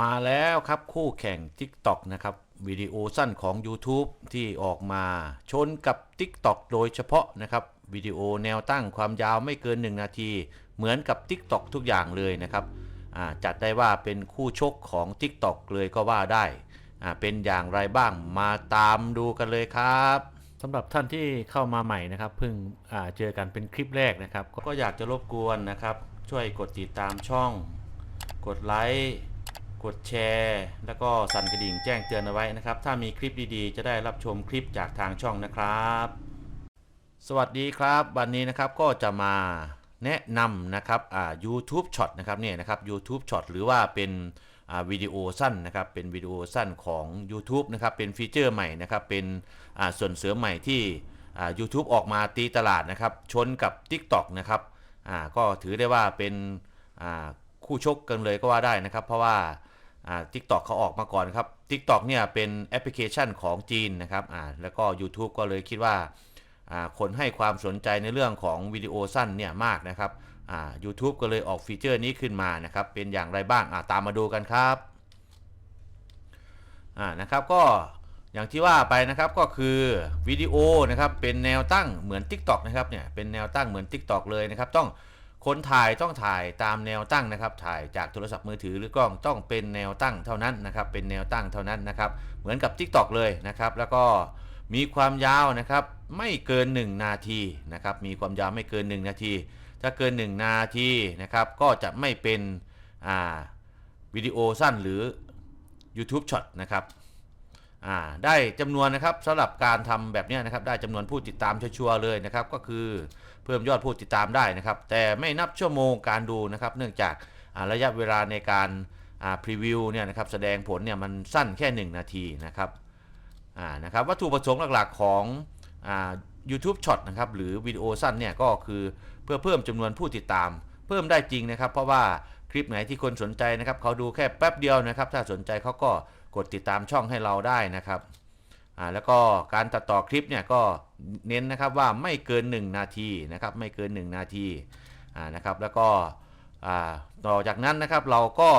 มาแล้วครับคู่แข่ง TikTok นะครับวิดีโอสั้นของ YouTube ที่ออกมาชนกับ TikTok โดยเฉพาะนะครับวิดีโอแนวตั้งความยาวไม่เกิน 1 นาที เหมือนกับ TikTok ทุกอย่างเลยนะครับจัดได้ว่าเป็นคู่ชกของ TikTok เลยก็ว่าได้ เป็นอย่างไรบ้างมาตามดูกันเลยครับสำหรับท่านที่เข้ามาใหม่นะครับเพิ่งเจอกันเป็นคลิปแรกนะครับ ก็อยากจะรบกวนนะครับ ช่วยกดติดตามช่อง กดไลค์ กดแชร์ แล้วก็สั่นกระดิ่งแจ้งเตือนเอาไว้นะครับ ถ้ามีคลิปดีๆ จะได้รับชมคลิปจากทางช่องนะครับ สวัสดีครับ วันนี้นะครับก็จะมาแนะนำนะครับอ่า YouTube Short นะครับเนี่ยนะครับ YouTube Short หรือว่าเป็นอ่าวิดีโอสั้นนะครับเป็นวิดีโอสั้นของ YouTube นะครับเป็นฟีเจอร์ใหม่นะครับเป็นอ่าส่วนเสริมใหม่ที่อ่า YouTube ออกมาตีตลาดนะครับชนกับ TikTok นะครับอ่าก็ถือได้ว่าเป็นอ่าคู่ชกกันเลยก็ว่าได้นะครับ เพราะว่า อ่า TikTok เขาออกมาก่อนครับ TikTok เนี่ยเป็นแอปพลิเคชันของจีนนะครับอ่าแล้วก็ YouTube ก็เลยคิดว่าอ่าคนให้ความสนใจในเรื่องของวิดีโอสั้นเนี่ยมากนะครับอ่า YouTube ก็เลยออกฟีเจอร์นี้ขึ้นมานะครับเป็นอย่างไรบ้างอ่าตามมาดูกันครับอ่านะครับก็อย่างที่ว่าไปนะครับก็คือวิดีโอนะครับเป็นแนวตั้งเหมือน TikTok นะครับเนี่ยเป็นแนวตั้งเหมือน TikTok เลยนะครับต้อง คนถ่ายต้องถ่ายตามแนวตั้งนะครับ ถ่ายจากโทรศัพท์มือถือหรือกล้องต้องเป็นแนวตั้งเท่านั้นนะครับ เป็นแนวตั้งเท่านั้นนะครับ เหมือนกับ TikTok เลยนะครับ แล้วก็มีความยาวนะครับไม่เกิน 1 นาทีนะครับ มีความยาวไม่เกิน 1 นาที ถ้าเกิน 1 นาทีนะครับก็จะไม่เป็นวิดีโอสั้นหรือ YouTube Short นะครับ ได้จำนวนนะครับสำหรับการทำแบบนี้นะครับได้จำนวนผู้ติดตามชัวร์เลยนะครับก็คือเพิ่มยอดผู้ติดตามได้นะครับ แต่ไม่นับชั่วโมงการดูนะครับ เนื่องจากระยะเวลาในการพรีวิวเนี่ยนะครับแสดงผลเนี่ยมันสั้นแค่ 1 นาทีนะครับนะครับวัตถุประสงค์หลักๆของอ่า YouTube Short นะครับหรือวิดีโอสั้นเนี่ยก็คือเพื่อเพิ่มจำนวนผู้ติดตาม เพิ่มได้จริงนะครับ เพราะว่าคลิปไหนที่คนสนใจนะครับเขาดูแค่แป๊บเดียวนะครับ ถ้าสนใจเขาก็ กดติดตามช่องให้เราได้นะครับอ่าแล้วก็การตัดต่อคลิปเนี่ยก็เน้นนะครับว่าไม่เกิน 1 นาทีนะครับไม่เกิน 1 นาทีอ่านะครับแล้วก็อ่าต่อจากนั้นนะครับเราก็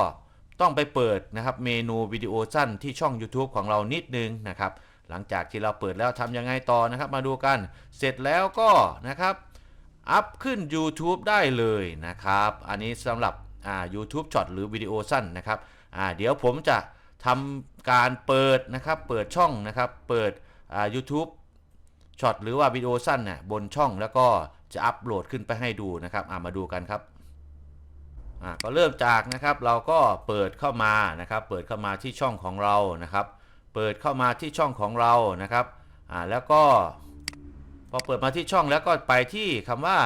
ต้องไปเปิดนะครับเมนูวิดีโอสั้นที่ช่อง YouTube ของเรานิดนึงนะครับหลังจากที่เราเปิดแล้วทำยังไงต่อนะครับ มาดูกันเสร็จแล้วก็นะครับอัพขึ้น YouTube ได้เลยนะครับ อันนี้สำหรับอ่า YouTube Short หรือวิดีโอสั้นนะครับอ่าเดี๋ยวผมจะ ทำการเปิดนะครับเปิดช่องนะครับเปิดอ่า YouTube Short หรือว่าวิดีโอสั้นเนี่ยบนช่องแล้วก็จะอัปโหลดขึ้นไปให้ดูนะครับามาดูกันครับอ่าก็เริ่มจากนะครับเราก็เปิดเข้ามานะครับ เปิดเข้ามาที่ช่องของเรานะครับ เปิดเข้ามาที่ช่องของเรานะครับอ่าแล้วก็พอเปิดมาที่ช่องแล้วก็ไปที่คำว่า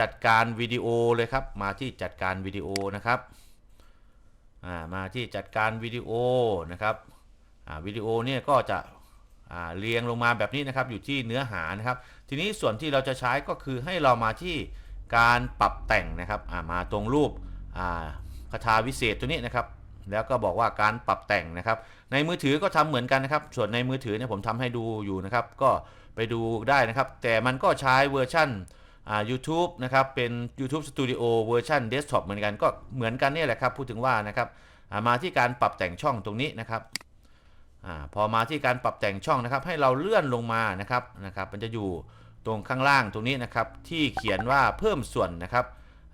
จัดการวิดีโอเลยครับ มาที่จัดการวิดีโอนะครับ มาที่จัดการวิดีโอนะครับวิดีโอเนี่ยก็จะเรียงลงมาแบบนี้นะครับอยู่ที่เนื้อหานะครับ ทีนี้ส่วนที่เราจะใช้ก็คือให้เรามาที่การปรับแต่งนะครับามาตรงรูปคาถาวิเศษตัวนี้นะครับ แล้วก็บอกว่าการปรับแต่งนะครับ ในมือถือก็ทำเหมือนกันนะครับ ส่วนในมือถือเนี่ยผมทำให้ดูอยู่นะครับ ก็ไปดูได้นะครับ แต่มันก็ใช้เวอร์ชัน อ่า YouTube นะครับเป็น YouTube Studio เวอร์ชันเดสก์ท็อปเหมือนกันก็เหมือนกันเนี่ยแหละครับพูดถึงว่านะครับมาที่การปรับแต่งช่องตรงนี้นะครับอาพอมาที่การปรับแต่งช่องนะครับ ให้เราเลื่อนลงมานะครับนะครับ มันจะอยู่ตรงข้างล่างตรงนี้นะครับ ที่เขียนว่าเพิ่มส่วนนะครับ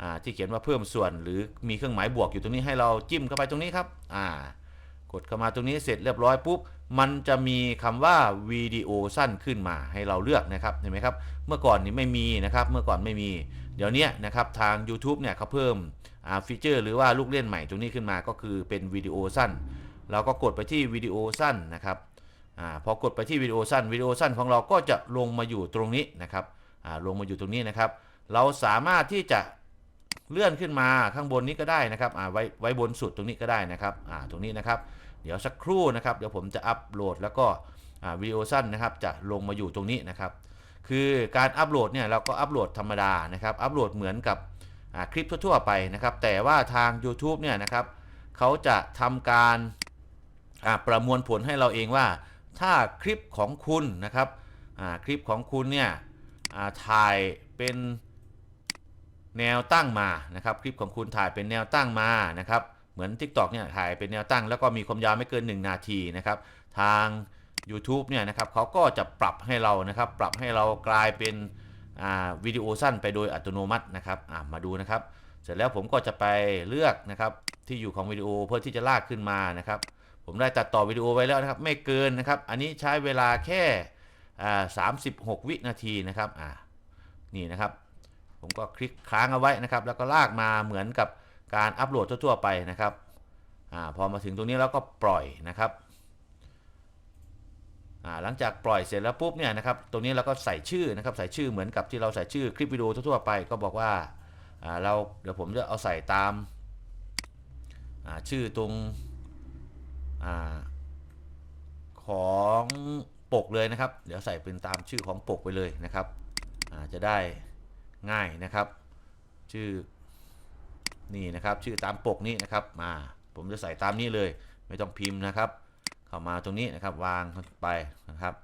อ่าที่เขียนว่าเพิ่มส่วน หรือมีเครื่องหมายบวกอยู่ตรงนี้ให้เราจิ้มเข้าไปตรงนี้ครับอ่ากดเข้ามาตรงนี้เสร็จเรียบร้อยปุ๊บ มันจะมีคำว่าวิดีโอสั้นขึ้นมาให้เราเลือกนะครับเห็นไหมครับ เมื่อก่อนนี้ไม่มีนะครับ เมื่อก่อนไม่มี เดี๋ยวนี้นะครับทาง YouTube เนี่ยเขาเพิ่มฟีเจอร์หรือว่าลูกเล่นใหม่ตรงนี้ขึ้นมาก็คือเป็นวิดีโอสั้น เราก็กดไปที่วิดีโอสั้นนะครับอพอกดไปที่วิดีโอสั้นวิดีโอสั้นของเราก็จะลงมาอยู่ตรงนี้นะครับลงมาอยู่ตรงนี้นะครับ เราสามารถที่จะเลื่อนขึ้นมาข้างบนนี้ก็ได้นะครับไว้ไว้บนสุดตรงนี้ก็ได้นะครับตรงนี้นะครับ ดี๋ยวสักครู่นะครับ เดี๋ยวผมจะอัปโหลดแล้วก็วิดีโอสั้นนะครับ จะลงมาอยู่ตรงนี้นะครับ คือการอัปโหลดเนี่ยเราก็อัปโหลดธรรมดานะครับ อัปโหลดเหมือนกับคลิปทั่วๆไปนะครับ แต่ว่าทาง YouTube เนี่ยนะครับเขาจะทำการประมวลผลให้เราเองว่า ถ้าคลิปของคุณนะครับคลิปของคุณเนี่ยถ่ายเป็นแนวตั้งมานะครับ คลิปของคุณถ่ายเป็นแนวตั้งมานะครับ เหมือน TikTok เนี่ยถ่ายเป็นแนวตั้ง แล้วก็มีความยาวไม่เกิน 1 นาทีนะครับทาง u t u b e เนี่ยนะครับเขาก็จะปรับให้เรานะครับปรับให้เรากลายเป็นวิดีโอสั้นไปโดยอัตโนมัตินะครับมาดูนะครับ เสร็จแล้วผมก็จะไปเลือกนะครับที่อยู่ของวิดีโอเพื่อที่จะลากขึ้นมานะครับ ผมได้ตัดต่อวิดีโอไว้แล้วนะครับไม่เกินนะครับอันนี้ใช้เวลาแค่อ่า36วินาทีนะครับนี่นะครับ ผมก็คลิกค้างเอาไว้นะครับ แล้วก็ลากมาเหมือนกับ การอัปโหลดทั่วๆไปนะครับอพอมาถึงตรงนี้แล้วก็ปล่อยนะครับหลังจากปล่อยเสร็จแล้วปุ๊บเนี่ยนะครับตรงนี้เราก็ใส่ชื่อนะครับใส่ชื่อเหมือนกับที่เราใส่ชื่อคลิปวิดีโอทั่วๆไปก็บอกว่าเราเดี๋ยวผมจะเอาใส่ตามาชื่อตรงอของปกเลยนะครับ เดี๋ยวใส่เป็นตามชื่อของปกไปเลยนะครับจะได้ง่ายนะครับ ชื่อ นี่นะครับชื่อตามปกนี้นะครับมาผมจะใส่ตามนี้เลย ไม่ต้องพิมพ์นะครับ เข้ามาตรงนี้นะครับวางไปนะครับ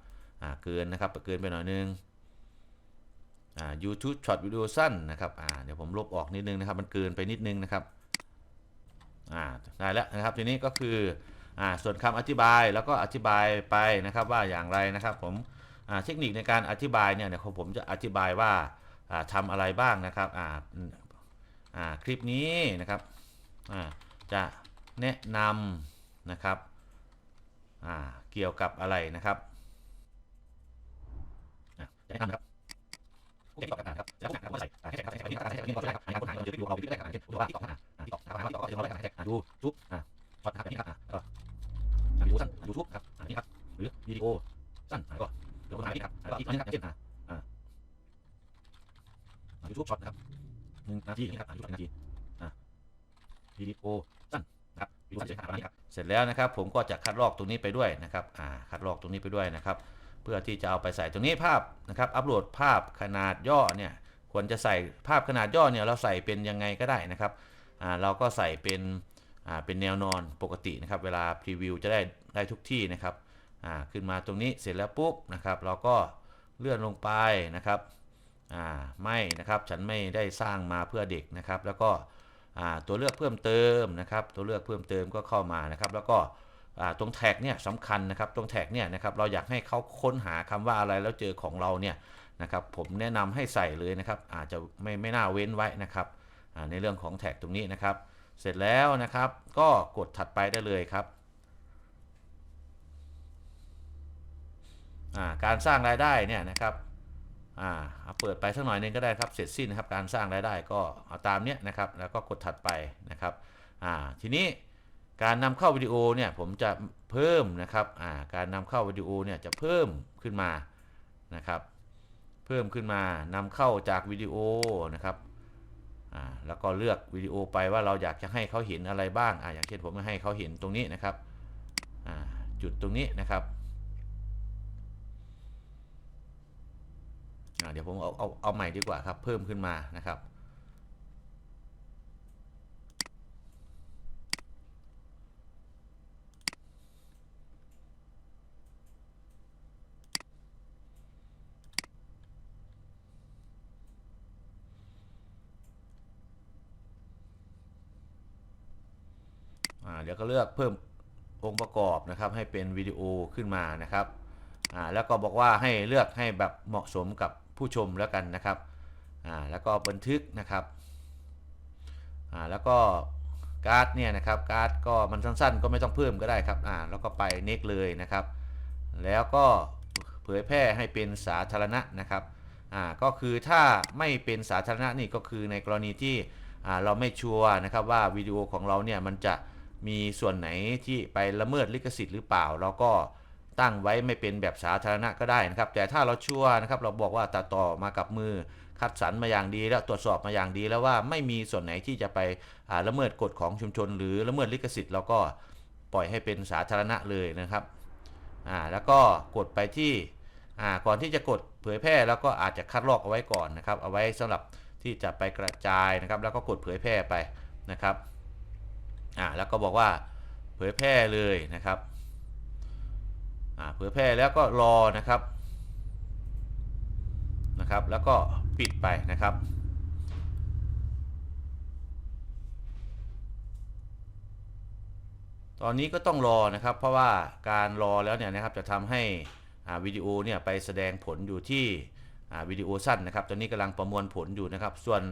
อ่าเกินนะครับเกินไปหน่อยนึงอ่า YouTube ช็อตวิดีโอสั้นนะครับอ่าเดี๋ยวผมลบออกนิดนึงนะครับ มันเกินไปนิดนึงนะครับอ่าได้แล้วนะครับทีนี้ก็คืออ่าส่วนคำอธิบายแล้วก็อธิบายไปนะครับว่าอย่างไรนะครับผมอ่าเทคนิคในการอธิบายเนี่ยเดี๋ยวผมจะอธิบายว่าอ่าทำอะไรบ้างนะครับอ่า คลิปนี้นะครับจะแนะนำนะครับเกี่ยวกับอะไรนะครับจะแนะนำนะครับเกี่ยวกับการนะครับแล้วผมก็ใส่ให้ใส่ใส่ใส่ใส่ใส่ใส่ใส่ให้ใส่ให้คนหาเจอดูเราวิดีโอได้กันดูว่าที่ต่อหาที่ต่อหา แล้วนะครับ ผมก็จะคัดลอกตรงนี้ไปด้วยนะครับอ่าคัดลอกตรงนี้ไปด้วยนะครับ เพื่อที่จะเอาไปใส่ตรงนี้ภาพนะครับ อัปโหลดภาพขนาดย่อเนี่ยควรจะใส่ภาพขนาดย่อเนี่ยเราใส่เป็นยังไงก็ได้นะครับอ่าเราก็ใส่เป็นอ่าเป็นแนวนอนปกตินะครับ เวลาพรีวิวจะได้ได้ทุกที่นะครับอ่าขึ้นมาตรงนี้เสร็จแล้วปุ๊บนะครับ เราก็เลื่อนลงไปนะครับอ่าไม่นะครับฉันไม่ได้สร้างมาเพื่อเด็กนะครับ แล้วก็ ตัวเลือกเพิ่มเติมนะครับ ตัวเลือกเพิ่มเติมก็เข้ามานะครับ แล้วก็ตรงแท็กเนี่ยสำคัญนะครับ ตรงแท็กเนี่ยนะครับเราอยากให้เขาค้นหาคำว่าอะไรแล้วเจอของเราเนี่ยนะครับ ผมแนะนำให้ใส่เลยนะครับ อาจจะไม่ไม่น่าเว้นไว้นะครับในเรื่องของแท็กตรงนี้นะครับ เสร็จแล้วนะครับ ก็กดถัดไปได้เลยครับการสร้างรายได้เนี่ยนะครับ อ่าเอาเปิดไปสักหน่อยหนึงก็ได้ครับเสร็จสิ้นนะครับการสร้างรายได้ก็เอาตามเนี้ยนะครับแล้วก็กดถัดไปนะครับอ่าทีนี้การนำเข้าวิดีโอเนี่ยผมจะเพิ่มนะครับอ่าการนำเข้าวิดีโอเนี่ยจะเพิ่มขึ้นมานะครับ เพิ่มขึ้นมานำเข้าจากวิดีโอนะครับอ่าแล้วก็เลือกวิดีโอไปว่าเราอยากจะให้เขาเห็นอะไรบ้างอ่าอย่างเช่นผมให้เขาเห็นตรงนี้นะครับอ่าจุดตรงนี้นะครับ อ่า เดี๋ยวผมเอาเอาเอาใหม่ดีกว่าครับ เพิ่มขึ้นมานะครับ อ่าเดี๋ยวก็เลือกเพิ่มองค์ประกอบนะครับ ให้เป็นวิดีโอขึ้นมานะครับอ่าแล้วก็บอกว่าให้เลือกให้แบบเหมาะสมกับ ผู้ชมแล้วกันนะครับอ่าแล้วก็บันทึกนะครับอ่าแล้วก็การ์ดเนี่ยนะครับการ์ดก็มันสั้นๆ ก็ไม่ต้องเพิ่มก็ได้ครับอ่าแล้วก็ไปเน็กเลยนะครับ แล้วก็เผยแพร่ให้เป็นสาธารณะนะครับอ่าก็คือถ้าไม่เป็นสาธารณะนี่ก็คือในกรณีที่อ่าเราไม่ชัวร์นะครับว่าวิดีโอของเราเนี่ยมันจะมีส่วนไหนที่ไปละเมิดลิขสิทธิ์หรือเปล่าเราก็ ตั้งไว้ไม่เป็นแบบสาธารณะก็ได้นะครับ แต่ถ้าเราชั่วนะครับ เราบอกว่าตัดต่อมากับมือคัดสรรมาอย่างดีแล้วตรวจสอบมาอย่างดีแล้วว่าไม่มีส่วนไหนที่จะไปละเมิดกฎของชุมชน หรือละเมิดลิขสิทธิ์เราก็ปล่อยให้เป็นสาธารณะเลยนะครับอ่าแล้วก็กดไปที่อ่าก่อนที่จะกดเผยแพร่แล้วก็อาจจะคัดลอกเอาไว้ก่อนนะครับ เอาไว้สำหรับที่จะไปกระจายนะครับ แล้วก็กดเผยแพร่ไปนะครับอ่าแล้วก็บอกว่าเผยแพร่เลยนะครับ เผยแพร่แล้วก็รอนะครับนะครับ แล้วก็ปิดไปนะครับตอนนี้ก็ต้องรอนะครับ เพราะว่าการรอแล้วเนี่ยนะครับจะทำให้วิดีโอเนี่ยไปแสดงผลอยู่ที่วิดีโอสั้นนะครับ ตอนนี้กำลังประมวลผลอยู่นะครับ ส่วน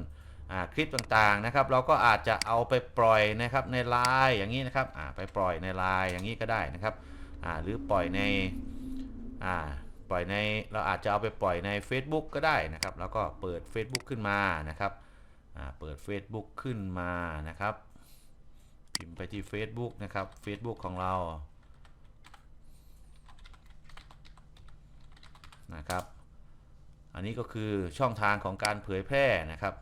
คลิปต่างๆนะครับ เราก็อาจจะเอาไปปล่อยนะครับในไลน์อย่างนี้นะครับไปปล่อยในไลน์อย่างนี้ก็ได้นะครับ อ่าหรือปล่อยในอ่าปล่อยในเราอาจจะเอาไปปล่อยใน Facebook ก็ได้นะครับแล้วก็เปิด Facebook ขึ้นมานะครับอ่าเปิด Facebook ขึ้นมานะครับพิมพ์ไปที่ Facebook นะครับ Facebook ของเรานะครับ อันนี้ก็คือช่องทางของการเผยแพร่นะครับ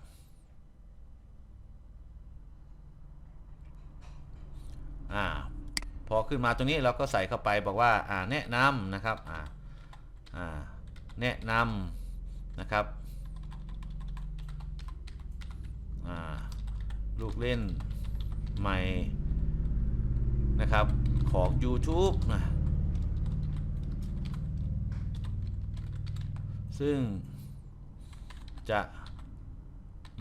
อ่า พอ ขึ้นมาตรงนี้เราก็ใส่เข้าไปบอกว่าแนะนำนะครับแนะนำนะครับลูกเล่นใหม่นะครับของ YouTube นะซึ่งจะ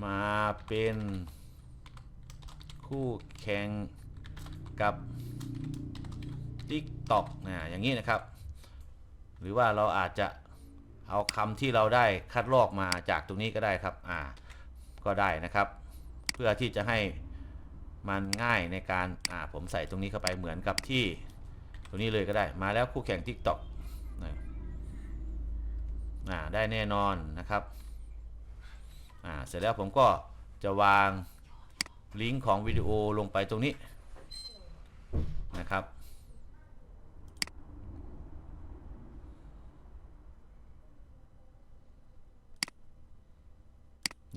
มาเป็นคู่แข่งกับ TikTok นะอย่างนี้นะครับ หรือว่าเราอาจจะเอาคำที่เราได้คัดลอกมาจากตรงนี้ก็ได้ครับอ่าก็ได้นะครับ เพื่อที่จะให้มันง่ายในการอ่าผมใส่ตรงนี้เข้าไปเหมือนกับที่ตรงนี้เลยก็ได้ มาแล้วคู่แข่ง TikTok นะอ่าได้แน่นอนนะครับอ่าเสร็จแล้วผมก็จะวางลิงก์ของวิดีโอลงไปตรงนี้นะครับ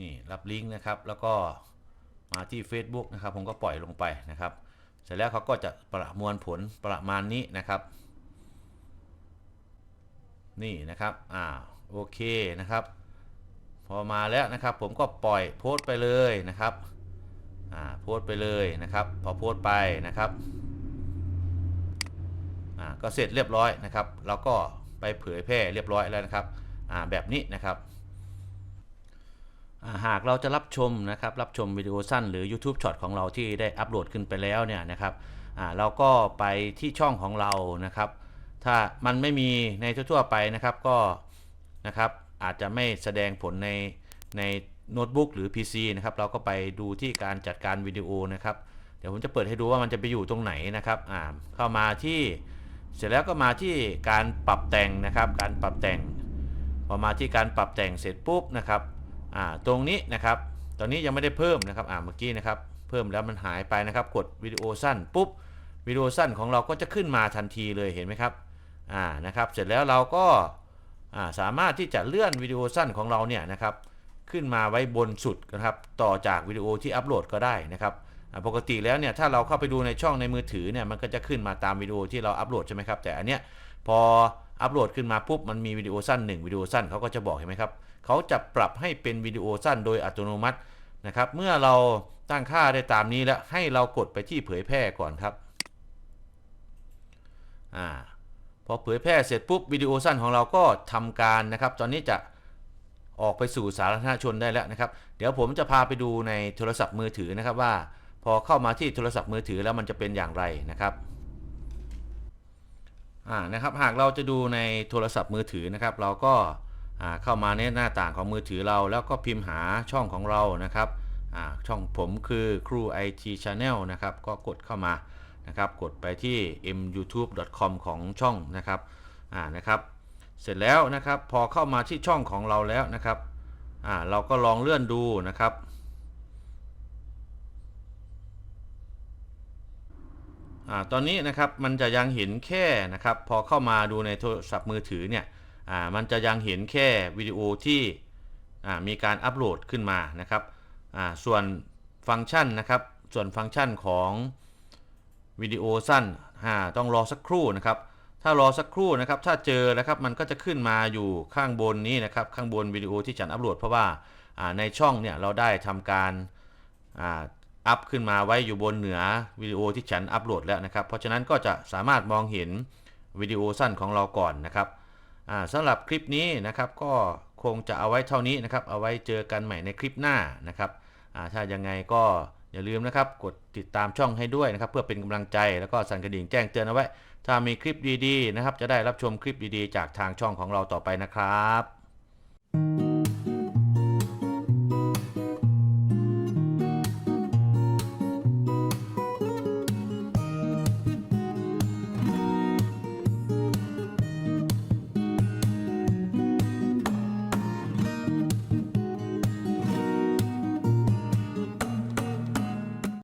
นี่รับลิงก์นะครับ แล้วก็มาที่ Facebook นะครับ ผมก็ปล่อยลงไปนะครับ เสร็จแล้วเขาก็จะประมวลผลประมาณนี้นะครับ นี่นะครับอ่าโอเคนะครับ พอมาแล้วนะครับ ผมก็ปล่อยโพสต์ไปเลยนะครับอ่าโพสต์ไปเลยนะครับ พอโพสต์ไปนะครับอ่าก็เสร็จเรียบร้อยนะครับเราก็ไปเผยแพร่เรียบร้อยแล้วนะครับอ่าแบบนี้นะครับ หากเราจะรับชมนะครับรับชมวิดีโอสั้นหรือ YouTube ช็อตของเราที่ได้อัปโหลดขึ้นไปแล้วเนี่ยนะครับเราก็ไปที่ช่องของเรานะครับ ถ้ามันไม่มีในทั่วๆไปนะครับก็นะครับอาจจะไม่แสดงผลในในโน้ตบุ๊กหรือ PC นะครับเราก็ไปดูที่การจัดการวิดีโอนะครับ เดี๋ยวผมจะเปิดให้ดูว่ามันจะไปอยู่ตรงไหนนะครับอ่าเข้ามาที่เสร็จแล้วก็มาที่การปรับแต่งนะครับ การปรับแต่ง พอมาที่การปรับแต่งเสร็จปุ๊บนะครับ อ่าตรงนี้นะครับ ตอนนี้ยังไม่ได้เพิ่มนะครับอ่าเมื่อกี้นะครับ เพิ่มแล้วมันหายไปนะครับ กดวิดีโอสั้นปุ๊บวิดีโอสั้นของเราก็จะขึ้นมาทันทีเลยเห็นไหมครับอ่านะครับ เสร็จแล้วเราก็อ่าสามารถที่จะเลื่อนวิดีโอสั้นของเราเนี่ยนะครับขึ้นมาไว้บนสุดนะครับ ต่อจากวิดีโอที่อัปโหลดก็ได้นะครับปกติแล้วเนี่ยถ้าเราเข้าไปดูในช่องในมือถือเนี่ยมันก็จะขึ้นมาตามวิดีโอที่เราอัปโหลดใช่ไหมครับแต่อันเนี้ยพออัปโหลดขึ้นมาปุ๊บมันมีวิดีโอสั้น 1 วิดีโอสั้นเขาก็จะบอกเห็นไหมครับ เขาจะปรับให้เป็นวิดีโอสั้นโดยอัตโนมัตินะครับ เมื่อเราตั้งค่าได้ตามนี้แล้วให้เรากดไปที่เผยแพร่ก่อนครับอ่าพอเผยแพร่เสร็จปุ๊บวิดีโอสั้นของเราก็ทำการนะครับ ตอนนี้จะออกไปสู่สาธารณชนได้แล้วนะครับ เดี๋ยวผมจะพาไปดูในโทรศัพท์มือถือนะครับว่า พอเข้ามาที่โทรศัพท์มือถือแล้วมันจะเป็นอย่างไรนะครับอ่านะครับ หากเราจะดูในโทรศัพท์มือถือนะครับ เราก็ เข้ามาในหน้าต่างของมือถือเรา แล้วก็พิมพ์หาช่องของเรานะครับช่องผมคือครู IT Channel นะครับก็กดเข้ามานะครับกดไปที่ myoutube.com ของช่องนะครับอ่านะครับ เสร็จแล้วนะครับพอเข้ามาที่ช่องของเราแล้วนะครับอ่าเราก็ลองเลื่อนดูนะครับอ่าตอนนี้นะครับมันจะยังเห็นแค่นะครับ พอเข้ามาดูในโทรศัพท์มือถือเนี่ย มันจะยังเห็นแค่วิดีโอที่มีการอัปโหลดขึ้นมานะครับส่วนฟังก์ชันนะครับ ส่วนฟังก์ชันของวิดีโอสั้นต้องรอสักครู่นะครับ ถ้ารอสักครู่นะครับ ถ้าเจอนะครับมันก็จะขึ้นมาอยู่ข้างบนนี้นะครับ ข้างบนวิดีโอที่ฉันอัปโหลดเพราะว่าในช่องเนี่ยเราได้ทำการอัพขึ้นมาไว้อยู่บนเหนือวิดีโอที่ฉันอัปโหลดแล้วนะครับ เพราะฉะนั้นก็จะสามารถมองเห็นวิดีโอสั้นของเราก่อนนะครับ สำหรับคลิปนี้นะครับก็คงจะเอาไว้เท่านี้นะครับ เอาไว้เจอกันใหม่ในคลิปหน้านะครับถ้ายังไงก็อย่าลืมนะครับกดติดตามช่องให้ด้วยนะครับ เพื่อเป็นกำลังใจแล้วก็สั่นกระดิ่งแจ้งเตือนเอาไว้ ถ้ามีคลิปดีๆนะครับ จะได้รับชมคลิปดีๆ จากทางช่องของเราต่อไปนะครับ